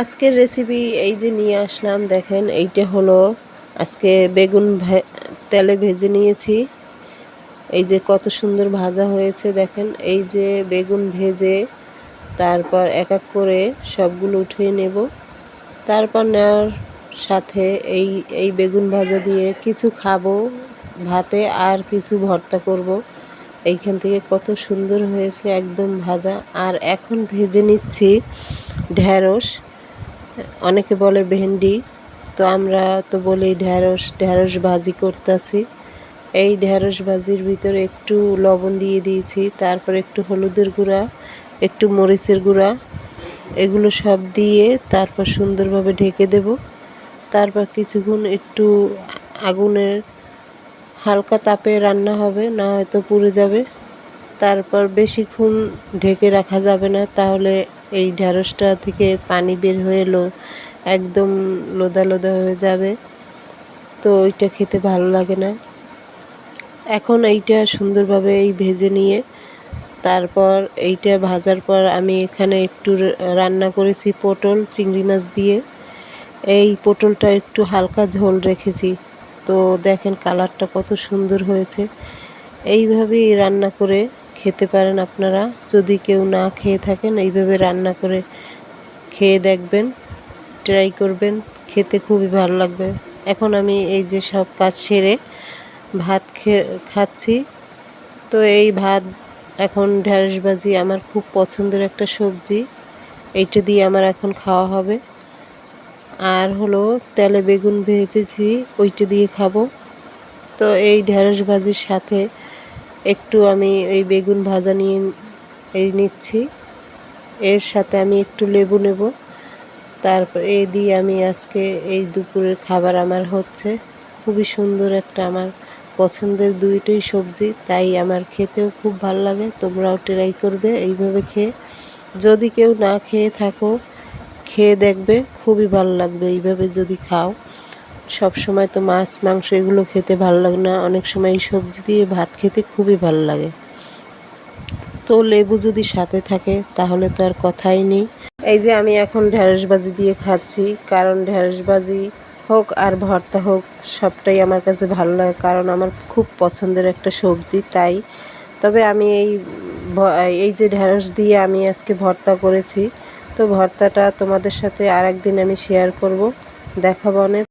আজকের রেসিপি এই যে নিয়ে আসলাম, দেখেন এইটা হলো আজকে বেগুন তেলে ভেজে নিয়েছি। এই যে কত সুন্দর ভাজা হয়েছে, দেখেন এই যে বেগুন ভেজে তারপর এক এক করে সবগুলো উঠিয়ে নেব। তারপর নেওয়ার সাথে এই এই বেগুন ভাজা দিয়ে কিছু খাব, ভাতে আর কিছু ভর্তা করব। এইখান থেকে কত সুন্দর হয়েছে একদম ভাজা। আর এখন ভেজে নিচ্ছি ঢ্যাঁড়স অনেকে বলে ভেন্ডি, তো আমরা তো বলি ঢ্যাঁড়স ঢ্যাঁড়স ভাজি করতেছি। এই ঢ্যাঁড়স ভাজির ভিতরে একটু লবণ দিয়ে দিয়েছি, তারপর একটু হলুদের গুঁড়া, একটু মরিচের গুঁড়া, এগুলো সব দিয়ে তারপর সুন্দরভাবে ঢেকে দেব। তারপর কিছুক্ষণ একটু আগুনের হালকা তাপে রান্না হবে, না হয়তো পুড়ে যাবে। তারপর বেশিক্ষণ ঢেকে রাখা যাবে না, তাহলে এই ঢ্যাঁড়সটা থেকে পানি বের হয়ে লো, একদম লোদা লোদা হয়ে যাবে। তো ওইটা খেতে ভালো লাগে না। এখন এইটা সুন্দরভাবে এই ভেজে নিয়ে, তারপর এইটা ভাজার পর আমি এখানে একটু রান্না করেছি পটল, চিংড়ি মাছ দিয়ে। এই পটলটা একটু হালকা ঝোল রেখেছি। তো দেখেন কালারটা কত সুন্দর হয়েছে। এইভাবেই রান্না করে খেতে পারেন আপনারা। যদি কেউ না খেয়ে থাকেন, এইভাবে রান্না করে খেয়ে দেখবেন ট্রাই করবেন, খেতে খুবই ভালো লাগবে। এখন আমি এই যে সব কাজ সেরে ভাত খাচ্ছি। তো এই ভাত, এখন ঢ্যাঁড়স ভাজি আমার খুব পছন্দের একটা সবজি। এইটা দিয়ে আমার এখন খাওয়া হবে। আর হলো তেলে বেগুন ভেজেছি, ওইটা দিয়ে খাব। তো এই ঢ্যাঁড়স ভাজির সাথে একটু আমি এই বেগুন ভাজা নিয়ে এই নিচ্ছি। এর সাথে আমি একটু লেবু নেব। তারপর এই দিয়ে আমি আজকে এই দুপুরের খাবার আমার হচ্ছে। খুবই সুন্দর একটা আমার পছন্দের দুইটাই সবজি, তাই আমার খেতেও খুব ভালো লাগে। তোমরাও ট্রাই করবে এইভাবে খেয়ে। যদি কেউ না খেয়ে থাকো, খেয়ে দেখবে, খুবই ভালো লাগবে এইভাবে যদি খাও। সব সময় তো মাছ, মাংস এগুলো খেতে ভালো লাগে না। অনেক সময় এই সবজি দিয়ে ভাত খেতে খুবই ভালো লাগে। তো লেবু যদি সাথে থাকে, তাহলে তো আর কথাই নেই। এই যে আমি এখন ঢ্যাঁড়সবাজি দিয়ে খাচ্ছি, কারণ ঢ্যাঁড়সবাজি হোক আর ভর্তা হোক, সবটাই আমার কাছে ভালো লাগে, কারণ আমার খুব পছন্দের একটা সবজি, তাই। তবে আমি এই এই যে ঢ্যাঁড়স দিয়ে আমি আজকে ভর্তা করেছি, তো ভর্তাটা তোমাদের সাথে আর একদিন আমি শেয়ার করব, দেখাবো অনেক।